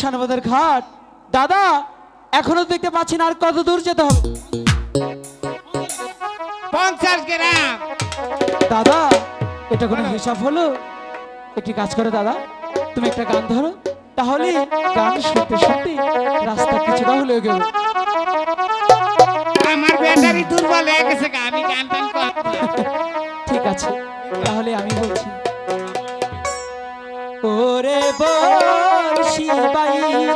শানবাদের ঘাট। দাদা এখনও দেখতে পাচ্ছি না আর কত দূর যেতে হবে। পঞ্চাশ গ্রাম। দাদা এটা কোনো হিসাব হলো? একটি কাজ করে দাদা তুমি একটা গান ধরো। তাহলে গান শুনতে শুনতে রাস্তা কিছুটা হলেও গেল। আমার ব্যাটারি দুর্বল হয়ে গেছে আমি গান ঠিক আছে তাহলে আমি বলছি বর্ষি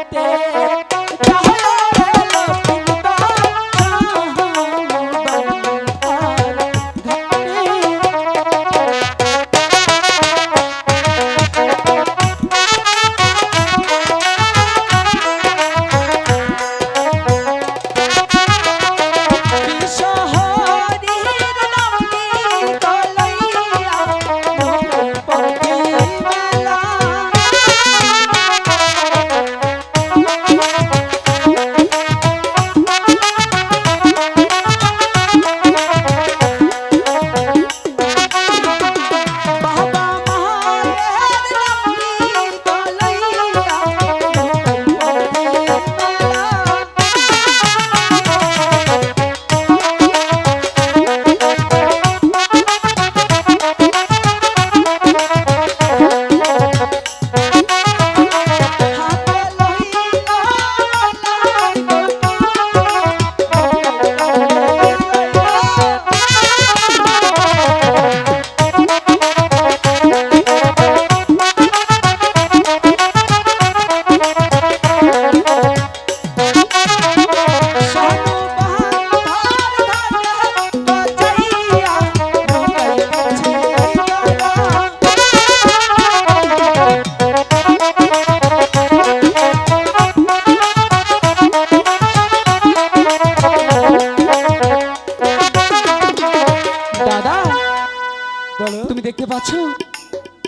পাচ্ছ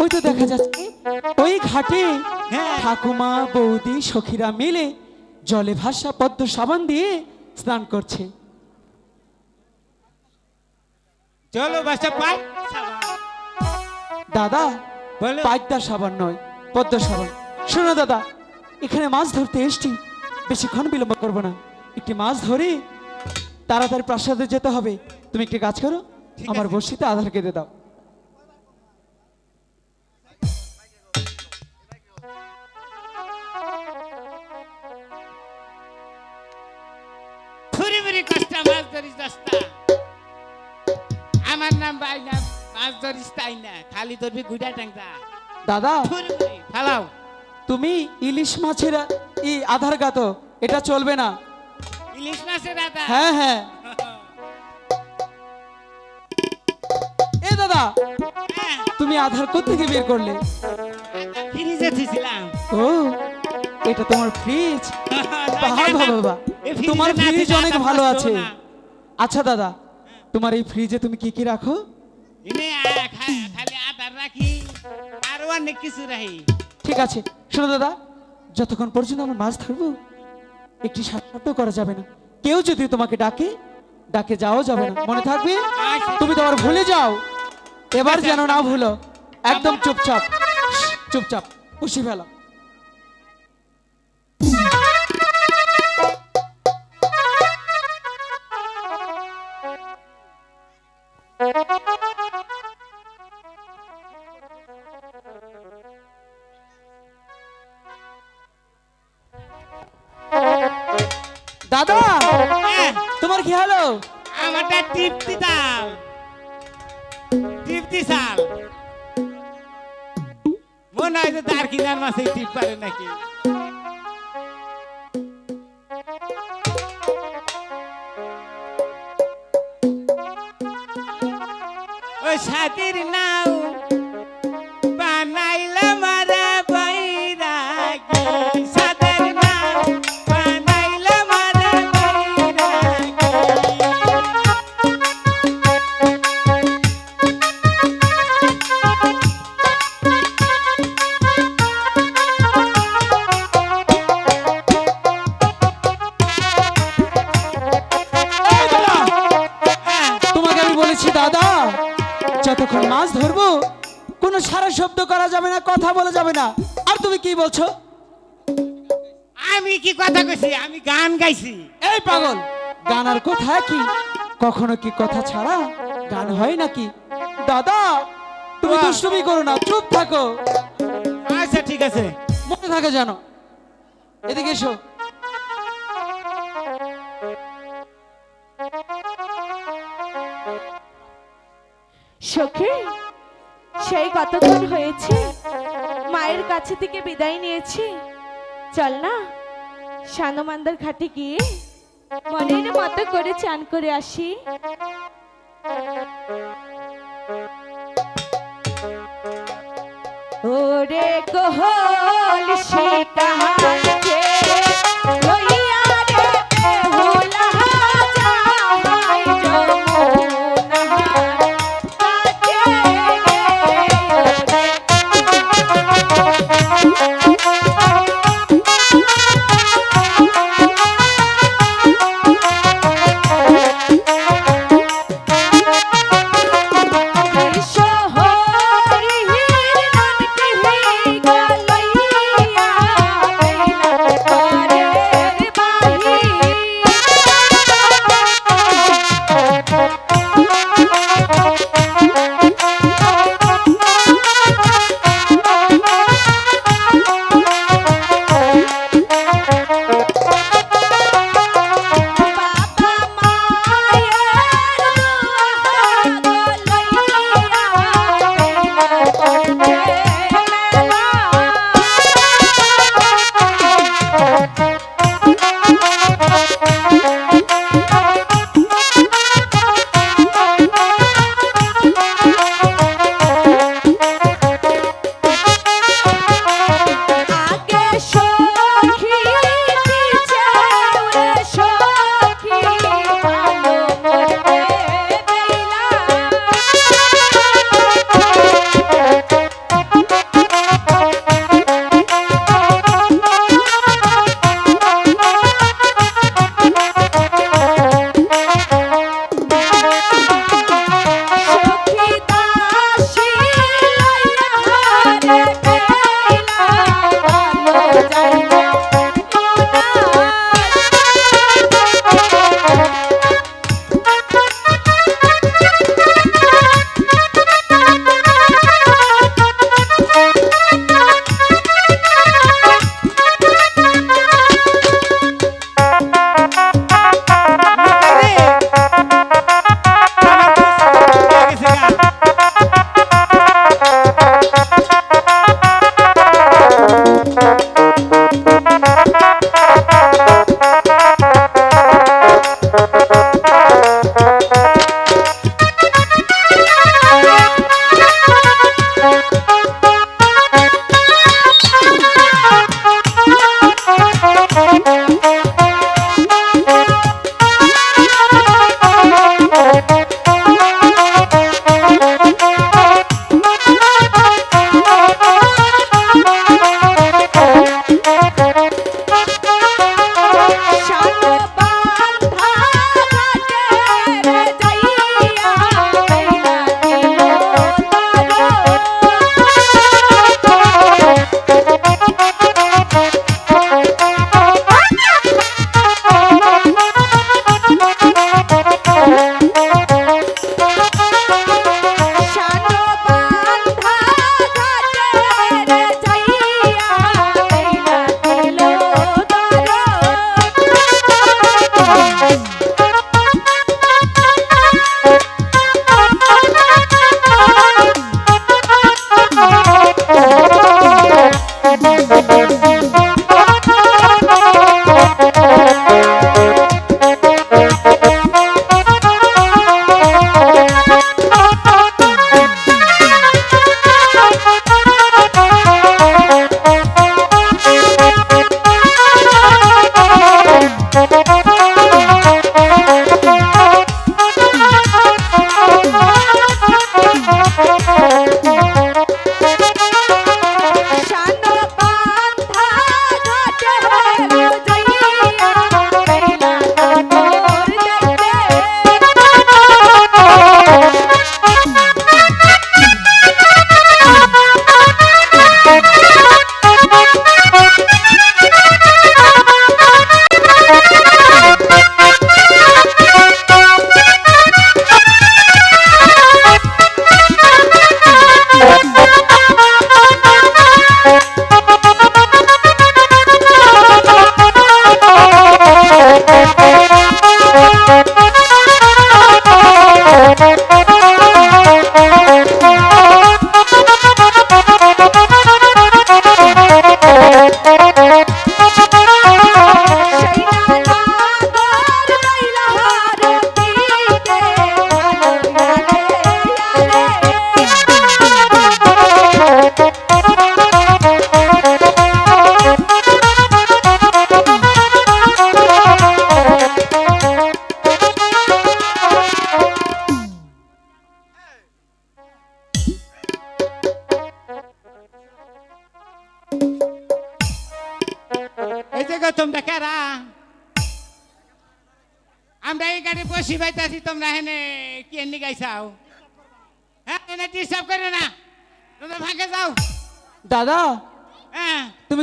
ওই তো দেখা যাচ্ছে। ওই ঘাটে হ্যাঁ। ঠাকুমা বৌদি সখীরা মিলে জলে ভাসা পদ্ম সাবান দিয়ে স্নান করছে। চলো বাসা পাই দাদা বলো। সাবান নয় পদ্ম সাবান। শোনো দাদা এখানে মাছ ধরতে এসছি। বেশিক্ষণ বিলম্ব করব না। একটি মাছ ধরে তাড়াতাড়ি প্রাসাদে যেতে হবে। তুমি একটি কাজ করো আমার আছে। বর্ষিতে আধার কেটে দাও। দশটা আমার নাম ভাই নাম মাছ ধরিস তাই না খালি ধরবি দাদা ফালাও। তুমি ইলিশ মাছের ই আধার গাত এটা চলবে না। ইলিশ মাছের দাদা হ্যাঁ হ্যাঁ। এ দাদা হ্যাঁ, তুমি আধার থেকে বের করলে? ফ্রিজে ও এটা তোমার ফ্রিজ। এই ফ্রিজে তোমার ফ্রিজ অনেক ভালো আছে। আচ্ছা দাদা তোমার এই ফ্রিজে তুমি কি কি রাখো? এনে আ- খা- খালি আদার রাখি আর অনেক কিছু রাখি। ঠিক আছে শোনো দাদা যতক্ষণ পর্যন্ত আমরা মাছ ধরবো একটি সাক্ষাৎ করা যাবে না। কেউ যদি তোমাকে ডাকে ডাকে যাও যাবে না। মনে থাকবে? আচ্ছা। তুমি তোমার ভুলে যাও। এবার যেন না ভুলো। একদম চুপচাপ চুপচাপ খুশি ফেলা। টিপতি দাও। টিপতি চাল। মনে হয় যে তার কিনার মাসে টিপ পারে নাকি? ওই সাথীর কি বলছো? আমি কি কথা কইছি? আমি গান গাইছি। এই পাগল গান আর কথা কি? কখনো কি কথা ছাড়া গান হয় নাকি? দাদা তুমি। দুষ্টুমি করো না চুপ থাকো। আচ্ছা ঠিক আছে। মনে থাকে জানো এদিকে এসো। সখী সেই কতক্ষণ হয়েছে? মায়ের কাছে থেকে বিদায় নিয়েছি। চল না, সানমান্দার ঘাটে গিয়ে মনের মতো করে চান করে আসি। ওরে কোহল সেটা লইয়া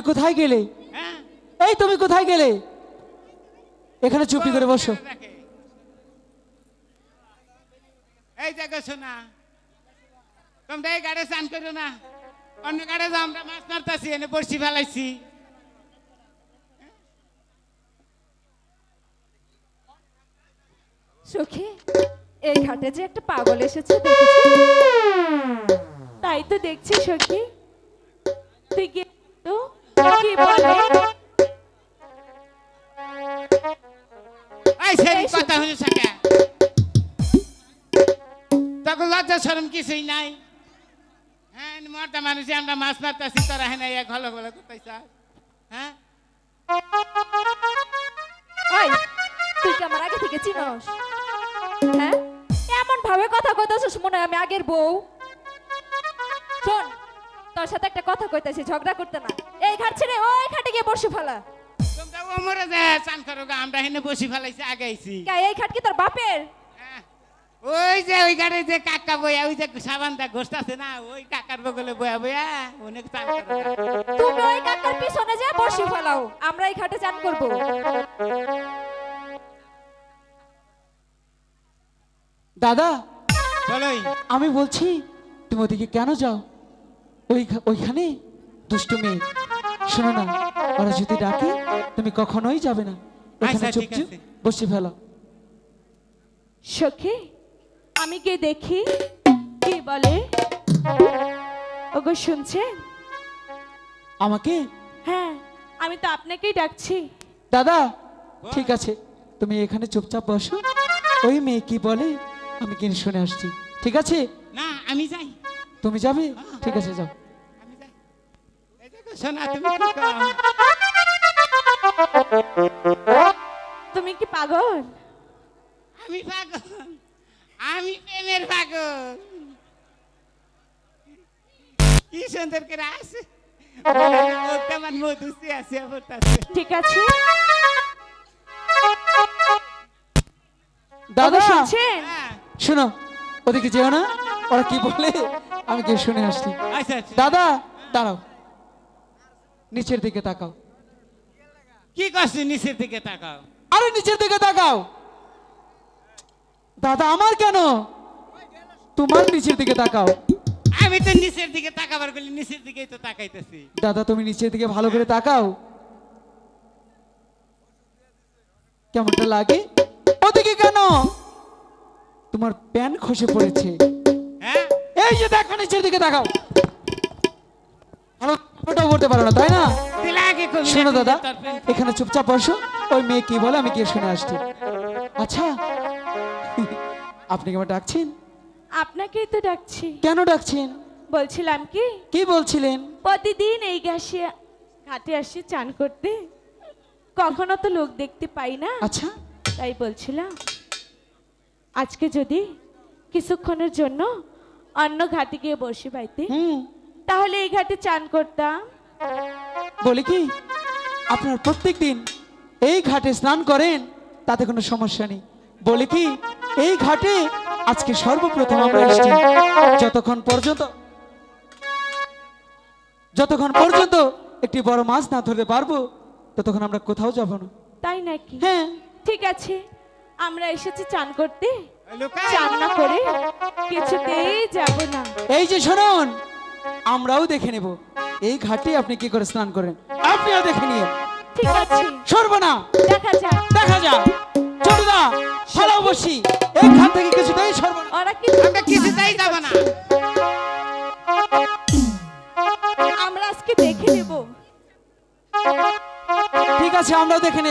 কোথায় গেলে? হ্যাঁ। এই তুমি কোথায় গেলে? এখানে চুপটি করে বসো। এই দেখো শোনা তোমরা এই গাড়ি চান করো না। অন্য গাড়ি যাও আমরা মাছ মারতাছি এনে বসি ফেলাইছি। সখী এই ঘাটে যে একটা পাগল এসেছে দেখেছি? তাই তো দেখছি সখী। তুই তো কি বলে? এই সেই কথা সাকা তখন লজ্জা শরম কিছুই নাই। হ্যাঁ মানুষে আমরা মাছ মারতাছি তোরা হেনে এক ঘলো ঘলো করতেছ হ্যাঁ? ওই তুই কি আমার আগে থেকে চিনস? হ্যাঁ? এমন ভাবে কথা কইতাছিস মনে হয় আমি আগের বউ। শোন তোর সাথে একটা কথা কইতাছি ঝগড়া করতে না। এই ঘাট ছেড়ে ওই ঘাটে গিয়ে বসে ফেলা। তোমরা ও মরে যে চান করো গা, আমরা হেনে বসি ফেলাইছি আগে আইছি। কে এই ঘাট কি তোর বাপের? হ্যাঁ। ওই যে ওই গাড়ি যে কাকা বইয়া ওই যে সাবান দা আছে না ওই কাকার বগলে বয়া বয়া অনেক চান করো তুমি ওই কাকার পিছনে যা বসে ফেলাও আমরা এই ঘাটে চান করব। দাদা বলোই আমি বলছি তুমি ওদিকে কেন যাও? ওই ওইখানে? দুষ্টু মেয়ে। শোনো না ওরা যদি ডাকে তুমি কখনোই যাবে না। আচ্ছা, চুপচুপ বসে ফেলো। সখী আমি কে দেখি। কি বলে? ওগো শুনছেন? আমাকে? হ্যাঁ আমি তো আপনাকেই ডাকছি। দাদা ঠিক আছে। তুমি এখানে চুপচাপ বসো। ওই মেয়ে কি বলে? আমি কিনে শুনে আসছি। ঠিক আছে? না আমি যাই। তুমি যাবে? ঠিক আছে যাও। আমি যাই এই দেখো শোনা তুমি কি পাগল? আমি পাগল। আমি প্রেমের পাগল। কি সুন্দর করে আছে আমার মধুসি আছে আমার কাছে। ঠিক আছে। দাদা! শুনছেন? হ্যাঁ, শোনো ওদিকে যেও না। ওরা কি বলে? আমি কি শুনে আসছি। দাদা দাঁড়াও। নিচের দিকে তাকাও। কি করছি নিচের দিকে তাকাও? আরে নিচের দিকে তাকাও। দাদা আমার কেন? তোমার নিচের দিকে তাকাও। আমি তো নিচের দিকে তাকাবার বলি নিচের দিকেই তো তাকাইতেছি। দাদা তুমি নিচের দিকে ভালো করে তাকাও। কেমনটা লাগে? ওদিকে কেন? তোমার প্যান খসে পড়েছে। এই যে দেখো নিচের দিকে ভালো ফটো করতে পারো না তাই না? শোনো দাদা এখানে চুপচাপ বসো। ওই মেয়ে কি বলে আমি গিয়ে শুনে আসছি। আচ্ছা আপনি কি আমার ডাকছেন? আপনাকেই তো ডাকছি। কেন ডাকছেন? বলছিলাম কি? কি বলছিলেন? প্রতিদিন এই গ্যাসে ঘাটে আসি চান করতে। কখনো তো লোক দেখতে পাই না। আচ্ছা। তাই বলছিলাম আজকে যদি কিছুক্ষণের জন্য অন্য ঘাটে গিয়ে বসে পাইতে হুম। তাহলে এই ঘাটে চান করতাম। বলি কি আপনার প্রত্যেক দিন এই ঘাটে স্নান করেন তাতে কোনো সমস্যা নেই। বলি কি এই ঘাটে আজকে সর্বপ্রথম আমরা এসেছি। যতক্ষণ পর্যন্ত যতক্ষণ পর্যন্ত একটি বড় মাছ না ধরতে পারব ততক্ষণ আমরা কোথাও যাব না। তাই নাকি? হ্যাঁ। ঠিক আছে আমরা এসেছি চান করতে। লুকাই। চান না করে কিছুতেই যাব না। এই যে শুনুন আমরাও দেখে নেব। এই ঘাটে আপনি কি করে স্নান করেন? আপনিও দেখে নিয়ে। ঠিক আছে। সর্বনা দেখা যাক। দেখা যাক। চলুদা বসি। এই ঘাট থেকে কিছুতেই সর্বনা ওরা কি আমরা কিছুতেই যাব না। আমরা আজকে দেখে নেব। ঠিক আছে আমরাও দেখে নেব।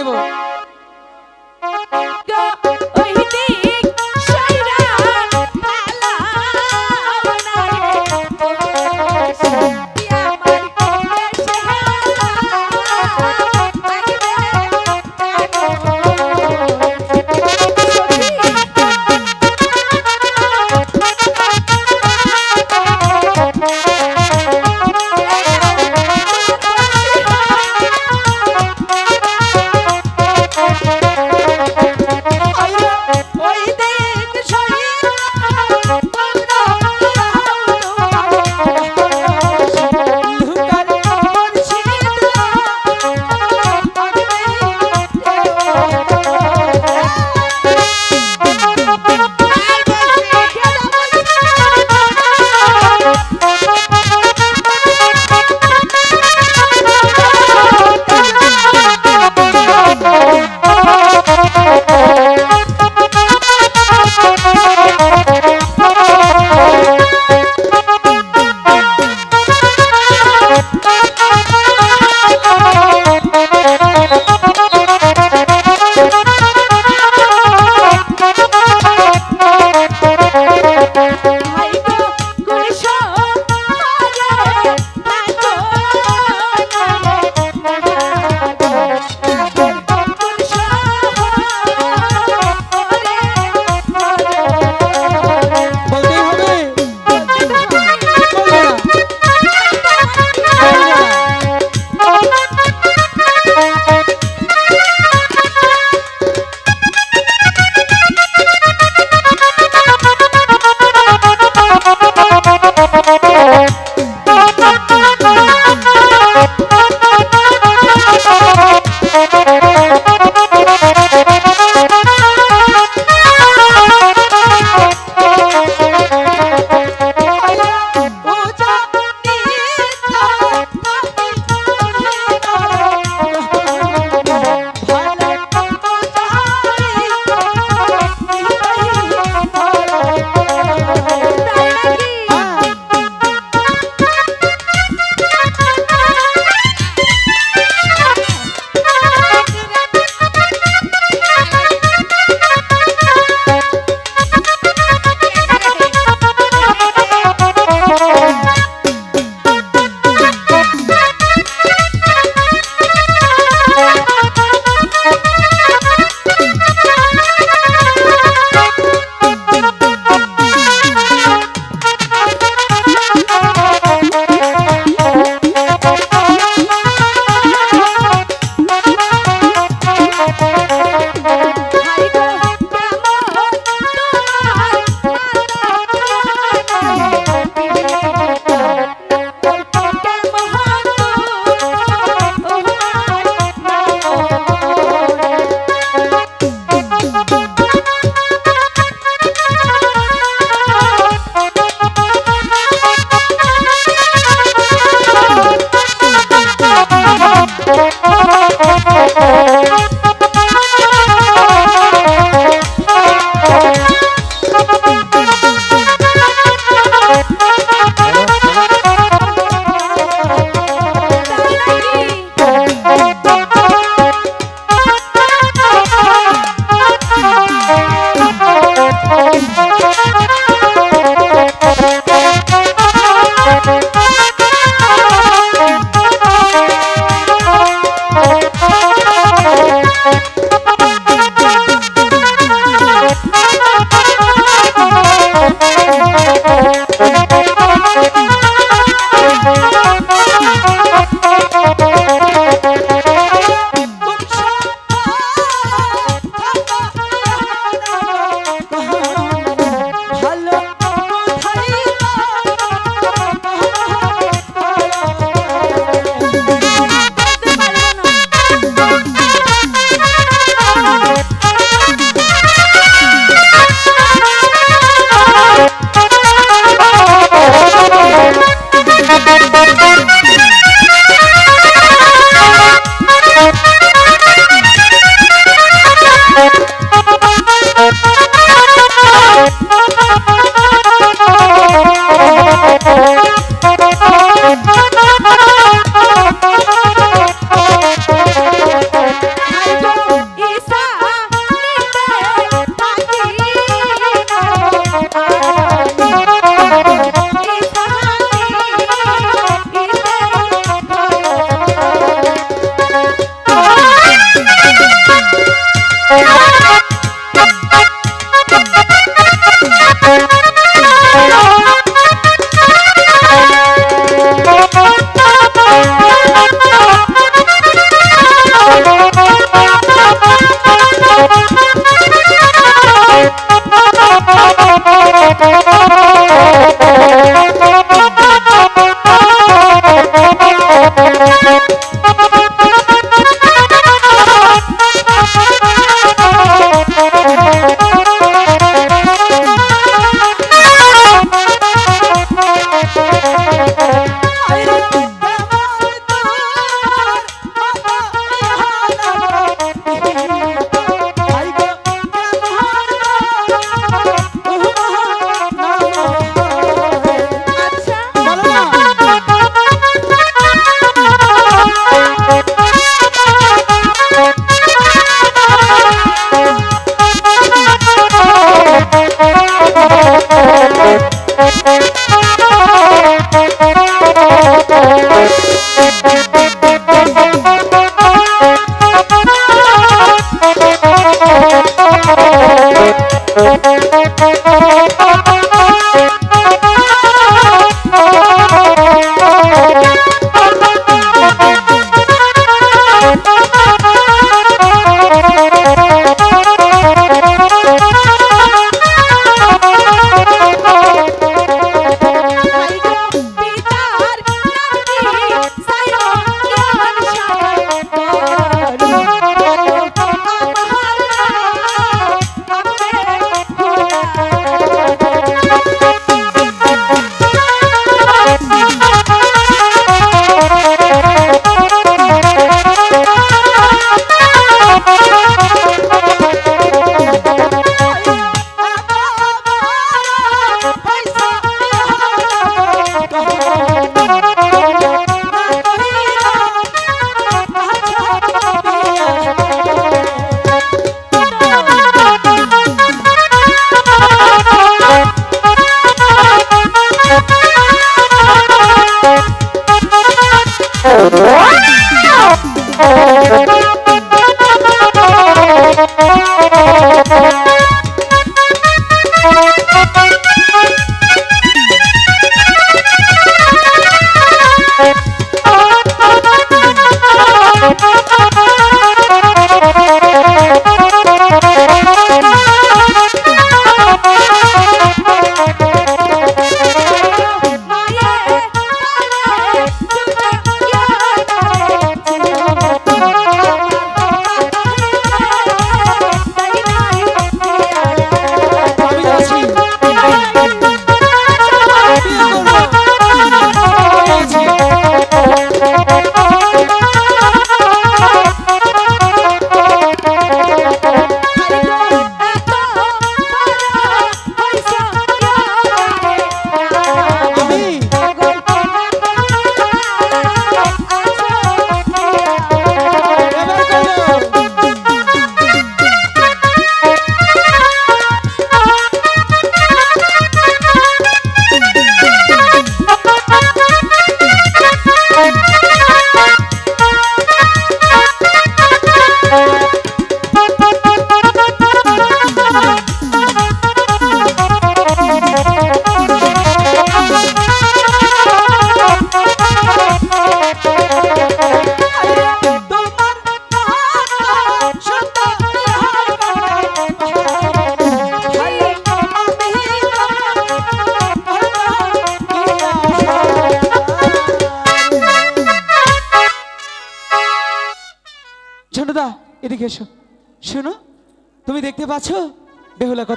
Thank you.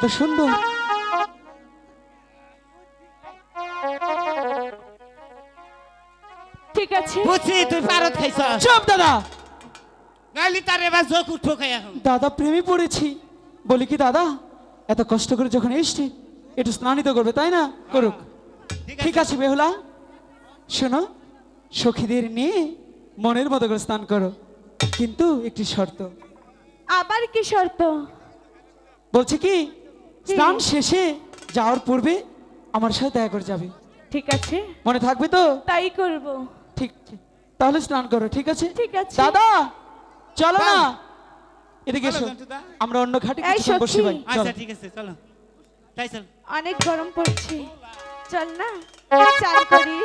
কত সুন্দর। ঠিক আছে। বুঝছি তুই পারত খাইছ। চুপ দাদা। নাইলি তার এবার চোখ উঠবো খাই এখন দাদা প্রেমে পড়েছি। বলি কি দাদা এত কষ্ট করে যখন এসছে একটু স্নানিত করবে তাই না? করুক। ঠিক আছে বেহুলা। শোনো সখীদের নিয়ে মনের মতো করে স্নান করো। কিন্তু একটি শর্ত। আবার কি শর্ত? বলছে কি স্নান শেষে যাওয়ার পূর্বে আমার সাথে দেখা করে যাবে। ঠিক আছে। মনে থাকবে তো? তাই করব। ঠিক। তাহলে স্নান করো ঠিক আছে? ঠিক আছে। দাদা চলো না। এদিকে এসো। আমরা অন্য ঘাটে কিছুক্ষণ বসি ভাই। আচ্ছা ঠিক আছে চলো। তাই চল। অনেক গরম পড়ছে। চল না। চান করি।